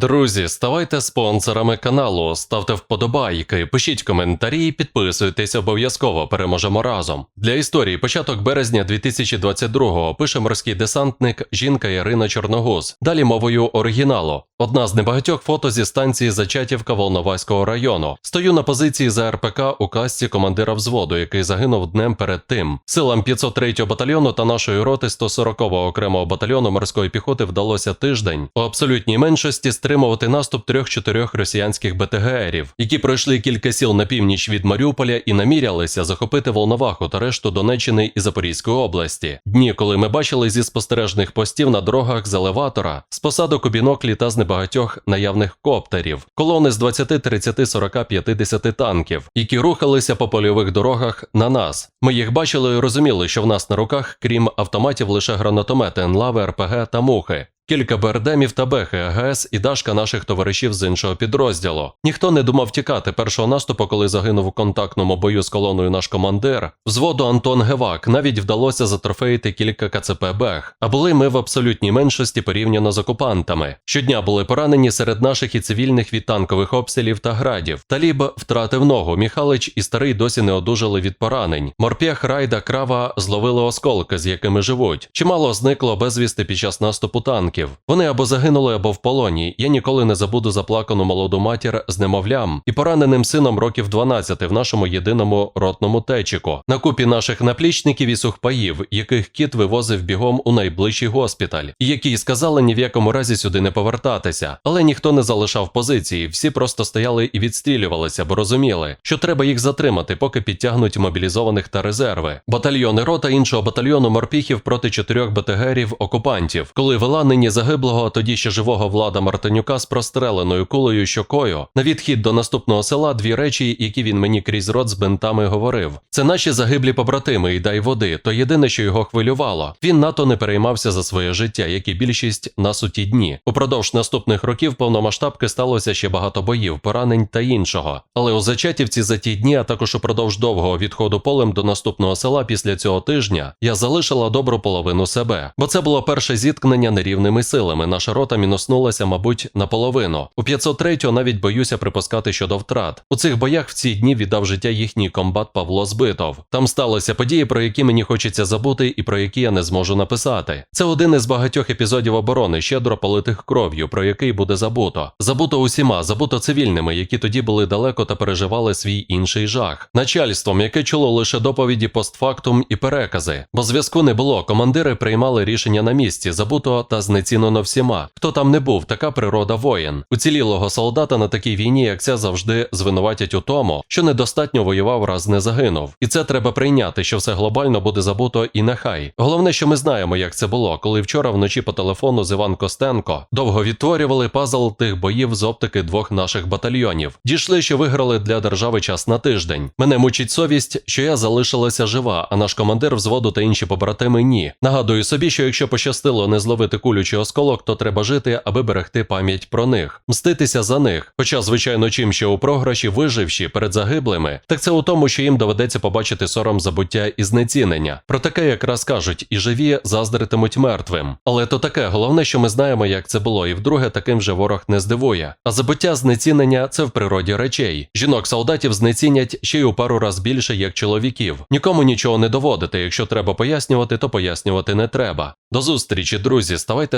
Друзі, ставайте спонсорами каналу, ставте вподобайки, пишіть коментарі, підписуйтесь обов'язково. Переможемо разом. Для історії початок березня 2022-го пише морський десантник жінка Ярина Чорногуз. Далі мовою оригіналу. Одна з небагатьох фото зі станції Зачатівка Волноваського району. Стою на позиції за РПК у касті командира взводу, який загинув днем перед тим. Силам 503-го батальйону та нашої роти 140-го окремого батальйону морської піхоти вдалося тиждень у абсолютній меншості стримувати наступ трьох-чотирьох росіянських БТГРів, які пройшли кілька сіл на північ від Маріуполя і намірялися захопити Волноваху та решту Донеччини і Запорізької області. Дні, коли ми бачили зі спостережних постів на дорогах з елеватора, з посадок у біноклі та з небагатьох наявних коптерів, колони з 20, 30, 40, 50 танків, які рухалися по польових дорогах на нас. Ми їх бачили і розуміли, що в нас на руках, крім автоматів, лише гранатомети, енлави, РПГ та мухи. Кілька БРДМів та Бехи, АГС і Дашка наших товаришів з іншого підрозділу. Ніхто не думав тікати першого наступу, коли загинув у контактному бою з колоною наш командир. Взводу Антон Гевак навіть вдалося затрофеїти кілька КЦП Бех. А були ми в абсолютній меншості порівняно з окупантами. Щодня були поранені серед наших і цивільних від танкових обстрілів та градів. Таліб втратив ногу. Міхалич і старий досі не одужали від поранень. Морпєх, Райда, Крава зловили осколки, з якими живуть. Чимало зникло безвісти під час наступу танків. Вони або загинули, або в полоні. Я ніколи не забуду заплакану молоду матір з немовлям і пораненим сином років 12 в нашому єдиному ротному течіку. На купі наших наплічників і сухпаїв, яких кіт вивозив бігом у найближчий госпіталь, і які сказали ні в якому разі сюди не повертатися. Але ніхто не залишав позиції, всі просто стояли і відстрілювалися, бо розуміли, що треба їх затримати, поки підтягнуть мобілізованих та резерви. Батальйони рота іншого батальйону морпіхів проти чотирьох БТГерів окупантів, коли вела нині загиблого, тоді ще живого влада Мартинюка з простреленою кулею щокою. На відхід до наступного села дві речі, які він мені крізь рот з бинтами говорив. Це наші загиблі побратими і дай води. То єдине, що його хвилювало. Він НАТО не переймався за своє життя, як і більшість нас у ті дні. Упродовж наступних років повномасштабки сталося ще багато боїв, поранень та іншого. Але у Зачатівці за ті дні, а також упродовж довгого відходу полем до наступного села після цього тижня, я залишила добру половину себе, бо це було перше зіткнення нерівними силами. Наша рота мінуснулася, мабуть, наполовину. У 503-го навіть боюся припускати щодо втрат. У цих боях в ці дні віддав життя їхній комбат Павло Збитов. Там сталися події, про які мені хочеться забути, і про які я не зможу написати. Це один із багатьох епізодів оборони, щедро политих кров'ю, про який буде забуто. Забуто усіма, забуто цивільними, які тоді були далеко та переживали свій інший жах. Начальством, яке чуло лише доповіді постфактум і перекази, бо зв'язку не було. Командири приймали рішення на місці, забуто та знецінено всіма. Хто там не був, така природа воїн. Уцілілого солдата на такій війні, як ця, завжди звинуватять у тому, що недостатньо воював, раз не загинув. І це треба прийняти, що все глобально буде забуто і нехай. Головне, що ми знаємо, як це було, коли вчора вночі по телефону з Іван Костенко довго відтворювали пазл тих боїв з оптики двох наших батальйонів. Дійшли, що виграли для держави час на тиждень. Мене мучить совість, що я залишилася жива, а наш командир взводу та інші побратими ні. Нагадую собі, що якщо пощастило не зловити кулю чи осколок, то треба жити, аби берегти пам'ять про них, мститися за них. Хоча, звичайно, чим ще у програші, виживші перед загиблими, так це у тому, що їм доведеться побачити сором забуття і знецінення. Про таке якраз кажуть, і живі заздритимуть мертвим. Але то таке, головне, що ми знаємо, як це було, і вдруге таким же ворог не здивує. А забуття знецінення це в природі речей. Жінок солдатів знецінять ще й у пару раз більше, як чоловіків. Нікому нічого не доводити. Якщо треба пояснювати, то пояснювати не треба. До зустрічі, друзі. Ставайте